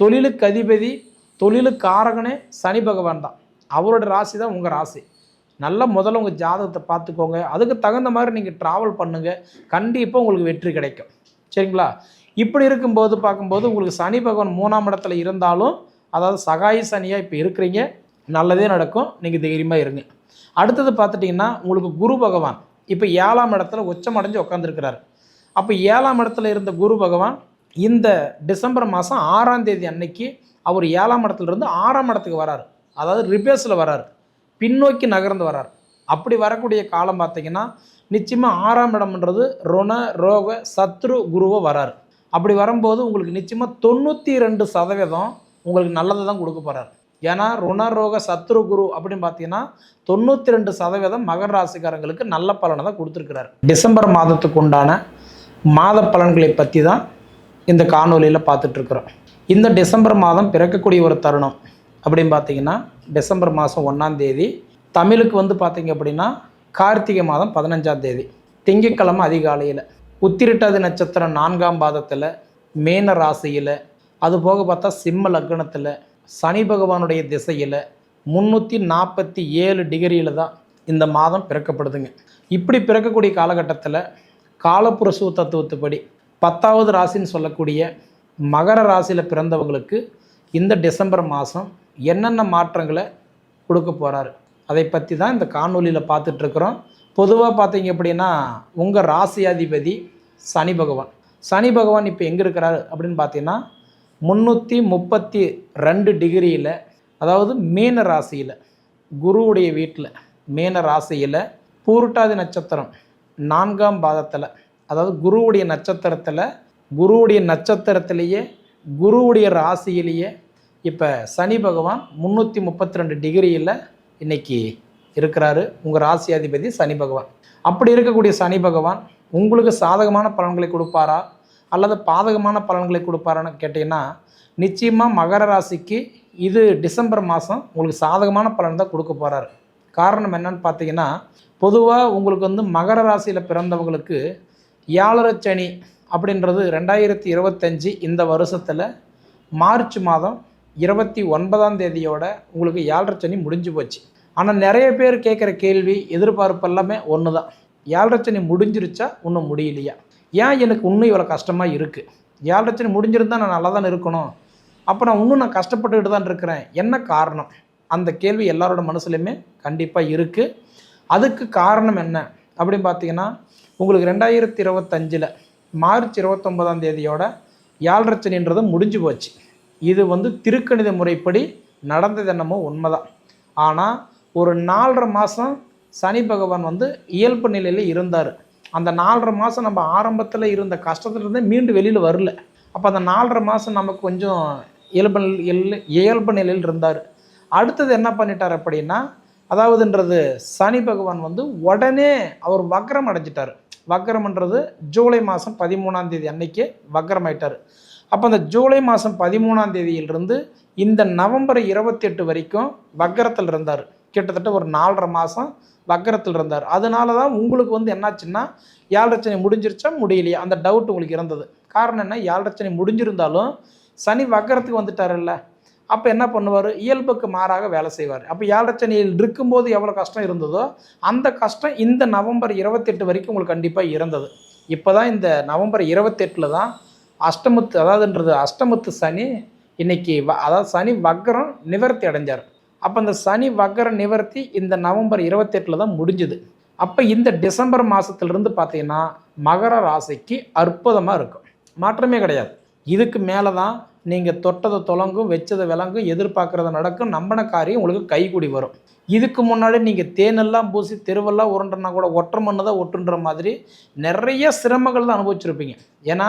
தொழிலுக்கு அதிபதி தொழிலுக்கு காரகனே சனி பகவான் தான். அவரோட ராசி தான் உங்கள் ராசி. நல்லா முதல்ல உங்கள் ஜாதகத்தை பார்த்துக்கோங்க. அதுக்கு தகுந்த மாதிரி நீங்கள் ட்ராவல் பண்ணுங்கள் கண்டிப்பாக உங்களுக்கு வெற்றி கிடைக்கும். சரிங்களா? இப்படி இருக்கும்போது பார்க்கும்போது உங்களுக்கு சனி பகவான் மூணாம் இடத்துல இருந்தாலும் அதாவது சகாய சனியாக இப்போ இருக்கிறீங்க. நல்லதே நடக்கும். நீங்கள் தைரியமாக இருங்க. அடுத்தது பார்த்துட்டிங்கன்னா உங்களுக்கு குரு பகவான். இப்போ ஏழாம் இடத்துல உச்சமடைஞ்சு உட்காந்துருக்கிறார் அப்போ ஏழாம் இடத்துல இருந்த குரு பகவான் இந்த டிசம்பர் மாதம் ஆறாம் தேதி அன்னைக்கு அவர் ஏழாம் இடத்துலேருந்து ஆறாம் இடத்துக்கு வராரு. அதாவது ரிபேஸில் வராரு. பின்னோக்கி நகர்ந்து வரார். அப்படி வரக்கூடிய காலம் பார்த்திங்கன்னா நிச்சயமாக ஆறாம் இடம்ன்றது ருண ரோக சத்ரு குருவை வராரு. அப்படி வரும்போது உங்களுக்கு நிச்சயமாக தொண்ணூற்றி ரெண்டு சதவீதம் உங்களுக்கு நல்லதை தான் கொடுக்க போகிறார் ஏன்னா ருணரோக சத்ரு குரு அப்படின்னு பார்த்தீங்கன்னா தொண்ணூற்றி ரெண்டு சதவீதம் மகர ராசிக்காரங்களுக்கு நல்ல பலனை தான் கொடுத்துருக்கிறார். டிசம்பர் மாதத்துக்கு உண்டான மாத பலன்களை பற்றி தான் இந்த காணொலியில் பார்த்துட்ருக்குறோம். இந்த டிசம்பர் மாதம் பிறக்கக்கூடிய ஒரு தருணம் அப்படின்னு பார்த்தீங்கன்னா டிசம்பர் மாதம் ஒன்றாம் தேதி தமிழுக்கு வந்து பார்த்தீங்க அப்படின்னா கார்த்திகை மாதம் பதினஞ்சாம் தேதி திங்கட்கிழமை அதிகாலையில் உத்திரட்டாதி நட்சத்திரம் நான்காம் பாதத்தில் மேன ராசியில் அது போக பார்த்தா சிம்ம லக்னத்தில் சனி பகவானுடைய திசையில் முந்நூற்றி நாற்பத்தி ஏழு டிகிரியில் தான் இந்த மாதம் பிறக்கப்படுதுங்க. இப்படி பிறக்கக்கூடிய காலகட்டத்தில் காலப்புரசு தத்துவத்துப்படி பத்தாவது ராசின்னு சொல்லக்கூடிய மகர ராசியில் பிறந்தவங்களுக்கு இந்த டிசம்பர் மாதம் என்னென்ன மாற்றங்களை கொடுக்க போகிறாரு அதை பற்றி தான் இந்த காணொலியில் பார்த்துட்ருக்குறோம். பொதுவாக பார்த்தீங்க அப்படின்னா உங்கள் ராசியாதிபதி சனி பகவான். சனி பகவான் இப்போ எங்கே இருக்கிறாரு அப்படின்னு பார்த்தீங்கன்னா முந்நூற்றி முப்பத்தி ரெண்டு டிகிரியில் அதாவது மீன ராசியில் குருவுடைய வீட்டில் மீன ராசியில் பூருட்டாதி நட்சத்திரம் நான்காம் பாதத்தில் அதாவது குருவுடைய நட்சத்திரத்தில் குருவுடைய நட்சத்திரத்திலேயே குருவுடைய ராசியிலேயே இப்போ சனி பகவான் முந்நூற்றி முப்பத்தி ரெண்டு டிகிரியில் இன்னைக்கு இருக்கிறாரு. உங்கள் ராசி அதிபதி சனி பகவான். அப்படி இருக்கக்கூடிய சனி பகவான் உங்களுக்கு சாதகமான பலன்களை கொடுப்பாரா? அல்லது பாதகமான பலன்களை கொடுப்பாரான்னு கேட்டிங்கன்னா நிச்சயமாக மகர ராசிக்கு இது டிசம்பர் மாதம் உங்களுக்கு சாதகமான பலன் தான் கொடுக்க போகிறாரு காரணம் என்னன்னு பார்த்தீங்கன்னா பொதுவாக உங்களுக்கு வந்து மகர ராசியில் பிறந்தவங்களுக்கு ஏழரை சனி அப்படின்றது ரெண்டாயிரத்தி இருபத்தஞ்சி இந்த வருஷத்தில் மார்ச் மாதம் இருபத்தி ஒன்பதாம் தேதியோட உங்களுக்கு ஏழரை சனி முடிஞ்சு போச்சு. ஆனால் நிறைய பேர் கேட்குற கேள்வி எதிர்பார்ப்பு எல்லாமே ஒன்று தான் ஏழரை சனி முடிஞ்சிருச்சா இன்னும் முடியலையா? ஏன் எனக்கு இன்னும் இவ்வளோ கஷ்டமாக இருக்குது ஏழரை சனி நான் நல்லா தான் இருக்கணும். அப்போ நான் இன்னும் நான் கஷ்டப்பட்டுக்கிட்டு தான் இருக்கிறேன். என்ன காரணம்? அந்த கேள்வி எல்லாரோட மனசுலையுமே கண்டிப்பாக இருக்குது அதுக்கு காரணம் என்ன? அப்படின்னு பார்த்தீங்கன்னா உங்களுக்கு ரெண்டாயிரத்தி இருபத்தஞ்சில் மார்ச் இருபத்தொம்போதாம் தேதியோட யாழ்ரச்சனின்றது முடிஞ்சு போச்சு. இது வந்து திருக்கணித முறைப்படி நடந்தது என்னமோ உண்மைதான். ஆனால் ஒரு நாலரை மாதம் சனி பகவான் வந்து இயல்பு நிலையில் இருந்தார். அந்த நாலரை மாதம் நம்ம ஆரம்பத்தில் இருந்த கஷ்டத்துலேருந்து மீண்டும் வெளியில் வரல. அப்போ அந்த நாலரை மாதம் நமக்கு கொஞ்சம் இயல்பு இயல்பு நிலையில் இருந்தார். அடுத்தது என்ன பண்ணிட்டார் அப்படின்னா அதாவதுன்றது சனி பகவான் வந்து உடனே அவர் வக்ரம் அடைஞ்சிட்டார். வக்கரம்ன்றது ஜூலை மாதம் பதிமூணாம் தேதி அன்னைக்கு வக்ரம் ஆயிட்டார் அப்போ அந்த ஜூலை மாதம் பதிமூணாம் தேதியிலிருந்து இந்த நவம்பர் இருபத்தி எட்டு வரைக்கும் வக்கரத்தில் இருந்தார். கிட்டத்தட்ட ஒரு நாலரை மாதம் வக்கரத்தில் இருந்தார். அதனால தான் உங்களுக்கு வந்து என்னாச்சுன்னா ஏழரச்சனை முடிஞ்சிருச்சா முடியலையா? அந்த டவுட் உங்களுக்கு இருந்தது. காரணம் என்ன? ஏழரச்சனை முடிஞ்சிருந்தாலும் சனி வக்கரத்துக்கு வந்துட்டாருல்ல. அப்போ என்ன பண்ணுவார்? இயல்புக்கு மாறாக வேலை செய்வார். அப்போ ஏழரச்சனியில் இருக்கும்போது எவ்வளோ கஷ்டம் இருந்ததோ அந்த கஷ்டம் இந்த நவம்பர் இருபத்தெட்டு வரைக்கும் உங்களுக்கு கண்டிப்பாக இருந்தது. இப்போ தான் இந்த நவம்பர் இருபத்தெட்டில் தான் அஷ்டமத்து அதாவதுன்றது அஷ்டமத்து சனி இன்னைக்கு வ- அதாவது சனி வக்கரம் நிவர்த்தி அடைஞ்சார். அப்போ இந்த சனி வக்கரம் நிவர்த்தி இந்த நவம்பர் இருபத்தெட்டில் தான் முடிஞ்சுது. அப்போ இந்த டிசம்பர் மாதத்துலேருந்து பார்த்தீங்கன்னா மகர ராசிக்கு அற்புதமாக இருக்கும். மாற்றமே கிடையாது. இதுக்கு மேலே தான் நீங்கள் தொட்டதை தொலங்கும் வச்சதை விளங்கும் எதிர்பார்க்குறத நடக்கும் நம்பின காரியம் உங்களுக்கு கைகூடி வரும். இதுக்கு முன்னாடி நீங்கள் தேனெல்லாம் பூசி தெருவெல்லாம் உருண்டுனா கூட ஒற்றை மண்ணு தான் ஒட்டுன்ற மாதிரி நிறைய சிரமங்கள் தான் அனுபவிச்சிருப்பீங்க. ஏன்னா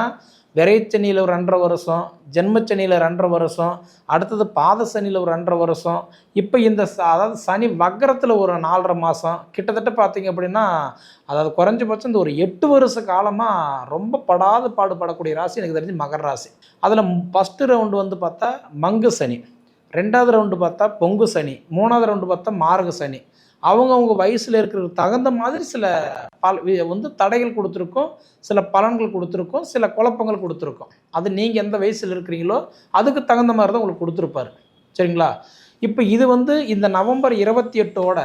விரைச்சனியில் ஒரு ரெண்டரை வருஷம் ஜென்மச்சனியில் ரெண்டரை வருஷம் அடுத்தது பாத சனியில் ஒரு ரெண்டரை வருஷம். இப்போ இந்த அதாவது சனி வக்கரத்தில் ஒரு நாலரை மாதம் கிட்டத்தட்ட பார்த்தீங்க அப்படின்னா அதாவது குறைஞ்சபட்சம் இந்த ஒரு எட்டு வருஷ காலமாக ரொம்ப படாத பாடுபடக்கூடிய ராசி எனக்கு தெரிஞ்சு மகர ராசி. அதில் ஃபஸ்ட்டு ரவுண்டு வந்து பார்த்தா மங்கு சனி. ரெண்டாவது ரவுண்டு பார்த்தா பொங்கு சனி. மூணாவது ரவுண்டு பார்த்தா மார்க சனி. அவங்கவுங்க வயசில் இருக்கிற தகுந்த மாதிரி சில பல வந்து தடைகள் கொடுத்துருக்கோம் சில பலன்கள் கொடுத்துருக்கோம் சில குழப்பங்கள் கொடுத்துருக்கோம். அது நீங்கள் எந்த வயசில் இருக்கிறீங்களோ அதுக்கு தகுந்த மாதிரி தான் உங்களுக்கு கொடுத்துருப்பாரு. சரிங்களா? இப்போ இது வந்து இந்த நவம்பர் இருபத்தி எட்டோட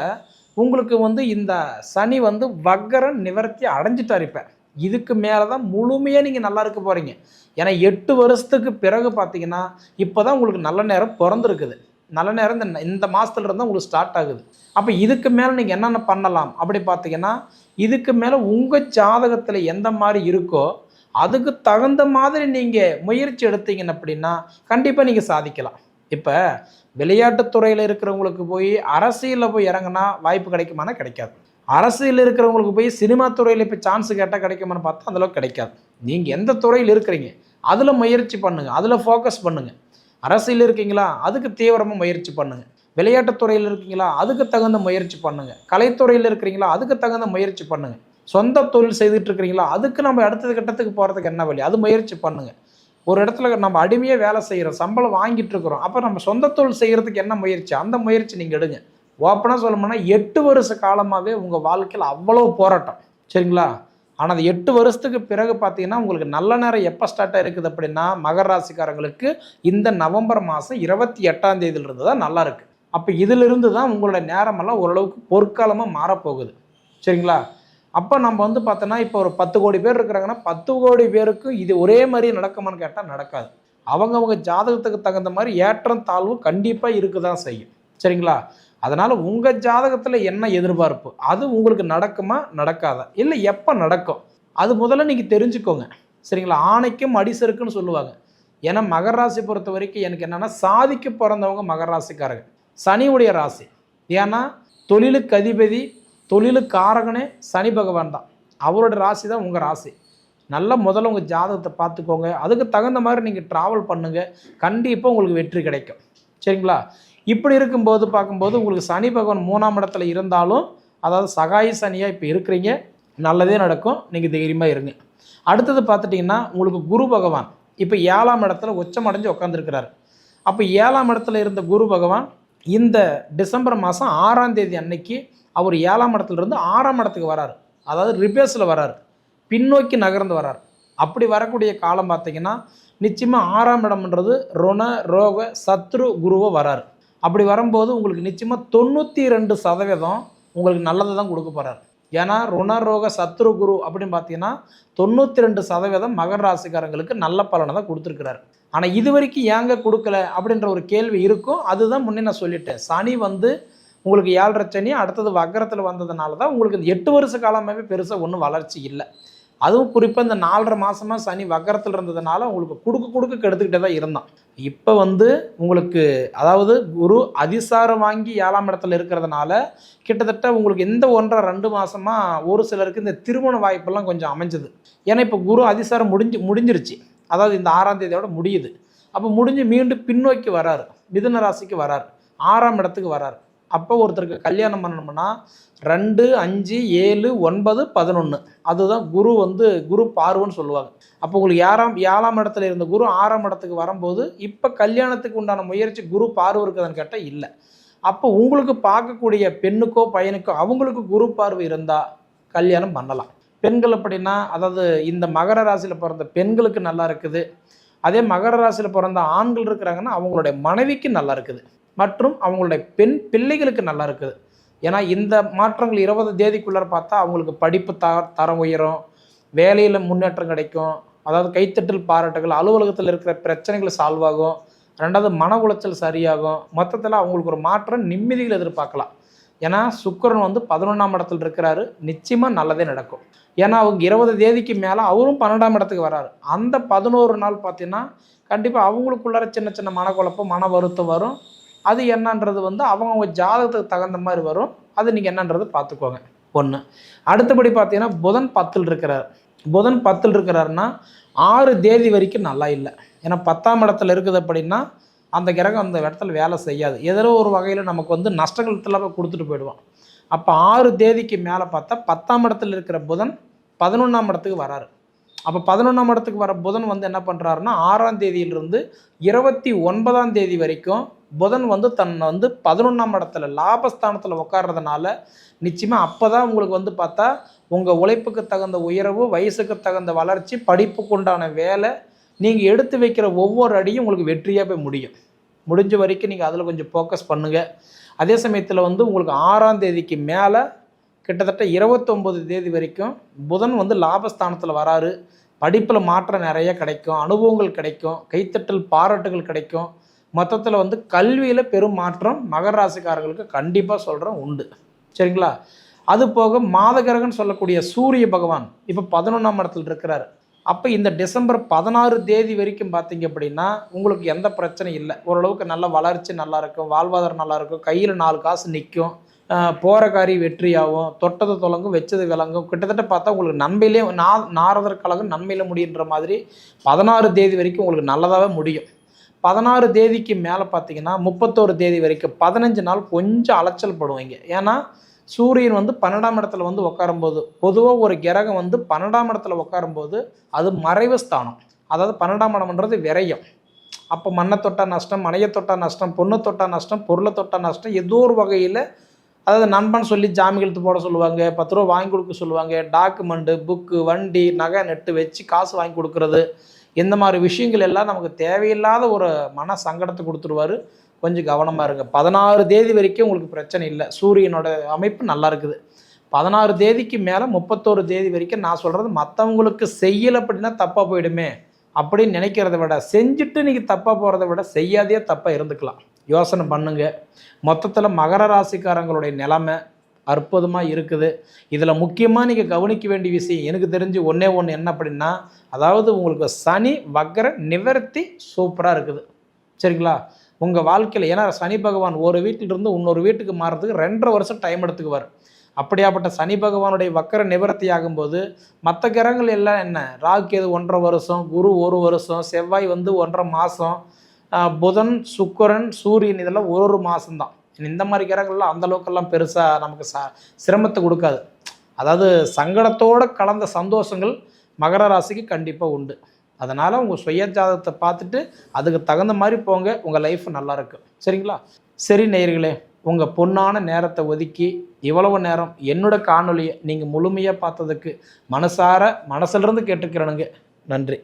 உங்களுக்கு வந்து இந்த சனி வந்து வக்கர நிவர்த்தி அடைஞ்சிட்டார் இப்போ. இதுக்கு மேலே தான் முழுமையாக நீங்கள் நல்லா இருக்க போகிறீங்க ஏன்னா எட்டு வருஷத்துக்கு பிறகு பார்த்தீங்கன்னா இப்போ தான் உங்களுக்கு நல்ல நேரம் பிறந்திருக்குது. நல்ல நேரம் இந்த இந்த மாதத்துல இருந்தால் உங்களுக்கு ஸ்டார்ட் ஆகுது. அப்போ இதுக்கு மேலே நீங்கள் என்னென்ன பண்ணலாம்? அப்படி பார்த்தீங்கன்னா இதுக்கு மேலே உங்கள் ஜாதகத்தில் எந்த மாதிரி இருக்கோ அதுக்கு தகுந்த மாதிரி நீங்கள் முயற்சி எடுத்தீங்கன்னு அப்படின்னா கண்டிப்பாக நீங்கள் சாதிக்கலாம். இப்போ விளையாட்டுத் துறையில் இருக்கிறவங்களுக்கு போய் அரசியலில் போய் இறங்குனா வாய்ப்பு கிடைக்குமானா கிடைக்காது. அரசியல் இருக்கிறவங்களுக்கு போய் சினிமா துறையில் இப்போ சான்ஸ் கேட்டால் கிடைக்குமான்னு பார்த்தா அந்தளவுக்கு கிடைக்காது. நீங்கள் எந்த துறையில் இருக்கிறீங்க அதில் முயற்சி பண்ணுங்கள் அதில் ஃபோக்கஸ் பண்ணுங்கள் அரசியல் இருக்கீங்களா? அதுக்கு தீவிரமாக முயற்சி பண்ணுங்கள் விளையாட்டுத் துறையில் இருக்கீங்களா? அதுக்கு தகுந்த முயற்சி பண்ணுங்கள் கலைத்துறையில் இருக்கிறீங்களா? அதுக்கு தகுந்த முயற்சி பண்ணுங்கள் சொந்த தொழில் செய்துட்டு இருக்கிறீங்களா? அதுக்கு நம்ம அடுத்தது கட்டத்துக்கு போகிறதுக்கு என்ன வழி? அது முயற்சி பண்ணுங்கள் ஒரு இடத்துல நம்ம அடிமையாக வேலை செய்கிறோம் சம்பளம் வாங்கிட்டு இருக்கிறோம். அப்போ நம்ம சொந்த தொழில் செய்கிறதுக்கு என்ன முயற்சி? அந்த முயற்சி நீங்கள் எடுங்க. ஓப்பனாக சொல்லணும்னா எட்டு வருஷ காலமாகவே உங்கள் வாழ்க்கையில் அவ்வளோ போராட்டம். சரிங்களா? ஆனால் அந்த எட்டு வருஷத்துக்கு பிறகு பார்த்தீங்கன்னா உங்களுக்கு நல்ல நேரம் எப்போ ஸ்டார்ட் ஆகிருக்குது அப்படின்னா மகர ராசிக்காரங்களுக்கு இந்த நவம்பர் மாதம் இருபத்தி எட்டாம் தேதியிலிருந்து தான் நல்லாயிருக்கு அப்போ இதிலிருந்து தான் உங்களோட நேரமெல்லாம் ஓரளவுக்கு பொற்காலமாக மாறப்போகுது. சரிங்களா? அப்போ நம்ம வந்து பார்த்தோன்னா இப்போ ஒரு பத்து கோடி பேர் இருக்கிறாங்கன்னா பத்து கோடி பேருக்கு இது ஒரே மாதிரி நடக்குமான்னு கேட்டால் நடக்காது. அவங்கவுங்க ஜாதகத்துக்கு தகுந்த மாதிரி ஏற்றம் தாழ்வு கண்டிப்பாக இருக்க தான் செய்யும். சரிங்களா? அதனால் உங்கள் ஜாதகத்தில் என்ன எதிர்பார்ப்பு? அது உங்களுக்கு நடக்குமா? நடக்காதா? இல்லை எப்போ நடக்கும்? அது முதல்ல நீங்கள் தெரிஞ்சுக்கோங்க. சரிங்களா? ஆணைக்கும் அடிசருக்குன்னு சொல்லுவாங்க. ஏன்னா மகர ராசி பொறுத்த வரைக்கும் எனக்கு என்னென்னா சாதிக்கு பிறந்தவங்க மகர ராசிக்காரங்க. சனியுடைய ராசி. ஏன்னா தொழிலுக்கு அதிபதி தொழிலுக்கு காரகனே சனி பகவான் தான். அவரோட ராசி தான் உங்கள் ராசி. நல்லா முதல்ல உங்கள் ஜாதகத்தை பார்த்துக்கோங்க. அதுக்கு தகுந்த மாதிரி நீங்கள் ட்ராவல் பண்ணுங்கள் கண்டிப்பாக உங்களுக்கு வெற்றி கிடைக்கும். சரிங்களா? இப்படி இருக்கும்போது பார்க்கும்போது உங்களுக்கு சனி பகவான் மூணாம் இடத்துல இருந்தாலும் அதாவது சகாய சனியாக இப்போ இருக்கிறீங்க நல்லதே நடக்கும் நீங்கள் தைரியமாக இருங்க. அடுத்தது பார்த்துட்டிங்கன்னா உங்களுக்கு குரு பகவான் இப்போ ஏழாம் இடத்துல உச்சம் அடைஞ்சு உட்காந்துருக்கிறாரு அப்போ ஏழாம் இடத்துல இருந்த குரு பகவான் இந்த டிசம்பர் மாதம் ஆறாம் தேதி அன்னைக்கு அவர் ஏழாம் இடத்துலேருந்து ஆறாம் இடத்துக்கு வராரு. அதாவது ரிபேஸில் வராரு. பின்னோக்கி நகர்ந்து வரார். அப்படி வரக்கூடிய காலம் பார்த்திங்கன்னா நிச்சயமாக ஆறாம் இடம்ன்றது ருண ரோக சத்ரு குருவை வராரு. அப்படி வரும்போது உங்களுக்கு நிச்சயமாக தொண்ணூற்றி ரெண்டு சதவீதம் உங்களுக்கு நல்லதை தான் கொடுக்க போகிறார் ஏன்னா ருணரோக சத்ரு குரு அப்படின்னு பார்த்தீங்கன்னா தொண்ணூற்றி ரெண்டு சதவீதம் மகர ராசிக்காரங்களுக்கு நல்ல பலனை தான் கொடுத்துருக்கிறார். ஆனால் இது வரைக்கும் ஏங்க கொடுக்கல அப்படின்ற ஒரு கேள்வி இருக்கும். அதுதான் முன்னே நான் சொல்லிட்டேன். சனி வந்து உங்களுக்கு ஏழரை சனி அடுத்தது வக்கரத்தில் வந்ததுனால தான் உங்களுக்கு இந்த எட்டு வருஷ காலமாகவே பெருசாக ஒன்றும் வளர்ச்சி இல்லை. அதுவும் குறிப்பாக இந்த நாலரை மாதமாக சனி வக்கரத்தில் இருந்ததுனால உங்களுக்கு கொடுக்க கொடுக்க கெடுத்துக்கிட்டே தான் இருந்தான். இப்போ வந்து உங்களுக்கு அதாவது குரு அதிசாரம் வாங்கி ஏழாம் இடத்துல இருக்கிறதுனால கிட்டத்தட்ட உங்களுக்கு இந்த ஒன்றரை ரெண்டு மாதமாக ஒரு சிலருக்கு இந்த திருமண வாய்ப்பெல்லாம் கொஞ்சம் அமைஞ்சது. ஏன்னா இப்போ குரு அதிசாரம் முடிஞ்சு முடிஞ்சிருச்சு. அதாவது இந்த ஆறாம் தேதியோட முடியுது. அப்போ முடிஞ்சு மீண்டும் பின்னோக்கி வராரு. மிதுன ராசிக்கு வராரு. ஆறாம் இடத்துக்கு வராரு. அப்போ ஒருத்தருக்கு கல்யாணம் பண்ணணும்னா ரெண்டு அஞ்சு ஏழு ஒன்பது பதினொன்று அதுதான் குரு வந்து குரு பார்வன்னு சொல்லுவாங்க. அப்போ உங்களுக்கு ஏழாம் ஏழாம் இடத்துல இருந்த குரு ஆறாம் இடத்துக்கு வரும்போது இப்போ கல்யாணத்துக்கு உண்டான முயற்சி குரு பார்வை இருக்குதுன்னு கேட்டால் இல்லை. அப்போ உங்களுக்கு பார்க்கக்கூடிய பெண்ணுக்கோ பையனுக்கோ அவங்களுக்கு குரு பார்வை இருந்தால் கல்யாணம் பண்ணலாம். பெண்கள் அப்படின்னா அதாவது இந்த மகர ராசியில் பிறந்த பெண்களுக்கு நல்லா இருக்குது. அதே மகர ராசியில் பிறந்த ஆண்கள் இருக்கிறாங்கன்னா அவங்களுடைய மனைவிக்கு நல்லா இருக்குது. மற்றும் அவங்களுடைய பெண் பிள்ளைகளுக்கு நல்லா இருக்குது. ஏன்னா இந்த மாற்றங்கள் இருபது தேதிக்குள்ளார பார்த்தா அவங்களுக்கு படிப்பு த தரம் உயரும் வேலையில் முன்னேற்றம் கிடைக்கும். அதாவது கைத்தட்டல் பாராட்டுகள் அலுவலகத்தில் இருக்கிற பிரச்சனைகள் சால்வ் ஆகும். ரெண்டாவது மன உளைச்சல் சரியாகும். மொத்தத்தில் அவங்களுக்கு ஒரு மாற்றம் நிம்மதிகள் எதிர்பார்க்கலாம். ஏன்னா சுக்கரன் வந்து பதினொன்றாம் இடத்துல இருக்கிறாரு. நிச்சயமாக நல்லதே நடக்கும். ஏன்னா அவங்க இருபது தேதிக்கு மேலே அவரும் பன்னெண்டாம் இடத்துக்கு வராரு. அந்த பதினோரு நாள் பார்த்தீங்கன்னா கண்டிப்பாக அவங்களுக்குள்ளார சின்ன சின்ன மனக்குழப்பம் மன வருத்தம் வரும். அது என்னன்றது வந்து அவங்கவுங்க ஜாதகத்துக்கு தகுந்த மாதிரி வரும். அது நீங்கள் என்னன்றது பார்த்துக்கோங்க. ஒன்று அடுத்தபடி பார்த்தீங்கன்னா புதன் பத்தில் இருக்கிறார். புதன் பத்தில் இருக்கிறாருன்னா ஆறு தேதி வரைக்கும் நல்லா இல்லை. ஏன்னா பத்தாம் இடத்துல இருக்குது அப்படின்னா அந்த கிரகம் அந்த இடத்துல வேலை செய்யாது. ஏதோ ஒரு வகையில் நமக்கு வந்து நஷ்டங்கள் எல்லாமே கொடுத்துட்டு போயிடுவான். அப்போ ஆறு தேதிக்கு மேலே பார்த்தா பத்தாம் இடத்துல இருக்கிற புதன் பதினொன்றாம் இடத்துக்கு வராரு. அப்போ பதினொன்றாம் இடத்துக்கு வர புதன் வந்து என்ன பண்ணுறாருன்னா ஆறாம் தேதியிலிருந்து இருபத்தி ஒன்பதாம் தேதி வரைக்கும் புதன் வந்து தன்னை வந்து பதினொன்றாம் இடத்துல லாபஸ்தானத்தில் உட்கார்றதுனால நிச்சயமாக அப்போ தான் உங்களுக்கு வந்து பார்த்தா உங்கள் உழைப்புக்கு தகுந்த உயர்வு வயசுக்கு தகுந்த வளர்ச்சி படிப்புக்கு உண்டான வேலை நீங்கள் எடுத்து வைக்கிற ஒவ்வொரு அடியும் உங்களுக்கு வெற்றியாக போய் முடியும். முடிஞ்ச வரைக்கும் நீங்கள் அதில் கொஞ்சம் ஃபோக்கஸ் பண்ணுங்கள் அதே சமயத்தில் வந்து உங்களுக்கு ஆறாம் தேதிக்கு மேலே கிட்டத்தட்ட இருபத்தொம்பது தேதி வரைக்கும் புதன் வந்து லாபஸ்தானத்தில் வராரு. படிப்பில் மாற்றம் நிறைய கிடைக்கும் அனுபவங்கள் கிடைக்கும் கைத்தட்டல் பாராட்டுகள் கிடைக்கும். மொத்தத்தில் வந்து கல்வியில் பெரும் மாற்றம் மகர ராசிக்காரர்களுக்கு கண்டிப்பாக சொல்கிறேன் உண்டு. சரிங்களா? அது போக மாதகரகன் சொல்லக்கூடிய சூரிய பகவான் இப்போ பதினொன்றாம் இடத்துல இருக்கிறார். அப்போ இந்த டிசம்பர் பதினாறு தேதி வரைக்கும் பார்த்தீங்க அப்படின்னா உங்களுக்கு எந்த பிரச்சனையும் இல்லை. ஓரளவுக்கு நல்ல வளர்ச்சி நல்லா இருக்கும் வாழ்வாதாரம் நல்லா இருக்கும் கையில் நாலு காசு நிற்கும் போகிற காரி வெற்றியாகும் தொட்டது தொலங்கும் வச்சது விளங்கும் கிட்டத்தட்ட பார்த்தா உங்களுக்கு நன்மையிலே நா நாரதர் கழகம் நன்மையில் முடியுன்ற மாதிரி பதினாறு தேதி வரைக்கும் உங்களுக்கு நல்லதாகவே முடியும். பதினாறு தேதிக்கு மேலே பார்த்தீங்கன்னா முப்பத்தோரு தேதி வரைக்கும் பதினஞ்சு நாள் கொஞ்சம் அலைச்சல் படுவீங்க. ஏன்னா சூரியன் வந்து பன்னெண்டாம் இடத்துல வந்து உட்காரும்போது பொதுவாக ஒரு கிரகம் வந்து பன்னெண்டாம் இடத்துல உட்காரும்போது அது மறைவு ஸ்தானம். அதாவது பன்னெண்டாம் இடம்ன்றது விரயம். அப்போ மண்ணை தொட்டா நஷ்டம் மனையை தொட்டா நஷ்டம் பொண்ணை தொட்டா நஷ்டம் பொருளை தொட்டா நஷ்டம் ஏதோ ஒரு வகையில் அதாவது நண்பன் சொல்லி ஜாமீன் எழுத்து போட சொல்லுவாங்க பத்து ரூபா வாங்கி கொடுக்க சொல்லுவாங்க டாக்குமெண்ட்டு புக்கு வண்டி நகை நெட்டு வச்சு காசு வாங்கி கொடுக்குறது. இந்த மாதிரி விஷயங்கள் எல்லாம் நமக்கு தேவையில்லாத ஒரு மன சங்கடத்தை கொடுத்துருவாரு. கொஞ்சம் கவனமாக இருங்க. பதினாறு தேதி வரைக்கும் உங்களுக்கு பிரச்சனை இல்லை. சூரியனோட அமைப்பு நல்லா இருக்குது. பதினாறு தேதிக்கு மேலே முப்பத்தோரு தேதி வரைக்கும் நான் சொல்கிறது மற்றவங்களுக்கு செய்யலை அப்படின்னா தப்பாக போயிடுமே அப்படின்னு நினைக்கிறத விட செஞ்சுட்டு நீங்கள் தப்பாக போகிறத விட செய்யாதே தப்பாக இருந்துக்கலாம். யோசனை பண்ணுங்க. மொத்தத்தில் மகர ராசிக்காரங்களுடைய நிலைமை அற்புதமாக இருக்குது. இதில் முக்கியமாக நீங்கள் கவனிக்க வேண்டிய விஷயம் எனக்கு தெரிஞ்சு ஒன்றே ஒன்று என்ன அப்படின்னா அதாவது உங்களுக்கு சனி வக்கர நிவர்த்தி சூப்பராக இருக்குது. சரிங்களா? உங்கள் வாழ்க்கையில் ஏன்னா சனி பகவான் ஒரு வீட்டிலிருந்து இன்னொரு வீட்டுக்கு மாறுறதுக்கு ரெண்டரை வருஷம் டைம் எடுத்துக்குவார். அப்படியாப்பட்ட சனி பகவானுடைய வக்கர நிவர்த்தி ஆகும்போது மற்ற கிரகங்கள் எல்லாம் என்ன? ராகு எது ஒன்றரை வருஷம் குரு ஒரு வருஷம் செவ்வாய் வந்து ஒன்றரை மாதம் புதன் சுக்கரன் சூரியன் இதெல்லாம் ஒரு ஒரு மாதம்தான் இந்த மாதிரி கிரகங்கள்லாம் அந்த அளவுக்கெல்லாம் பெருசாக நமக்கு ச சிரமத்தை கொடுக்காது. அதாவது சங்கடத்தோடு கலந்த சந்தோஷங்கள் மகர ராசிக்கு கண்டிப்பாக உண்டு. அதனால் உங்கள் சுய ஜாதகத்தை பார்த்துட்டு அதுக்கு தகுந்த மாதிரி போங்க. உங்கள் லைஃப் நல்லா இருக்கும் சரிங்களா? சரி நேயர்களே உங்கள் பொண்ணான நேரத்தை ஒதுக்கி இவ்வளவு நேரம் என்னோட காணொலியை நீங்கள் முழுமையாக பார்த்ததுக்கு மனசார மனசிலிருந்து கேட்டுக்கிறனுங்க. நன்றி.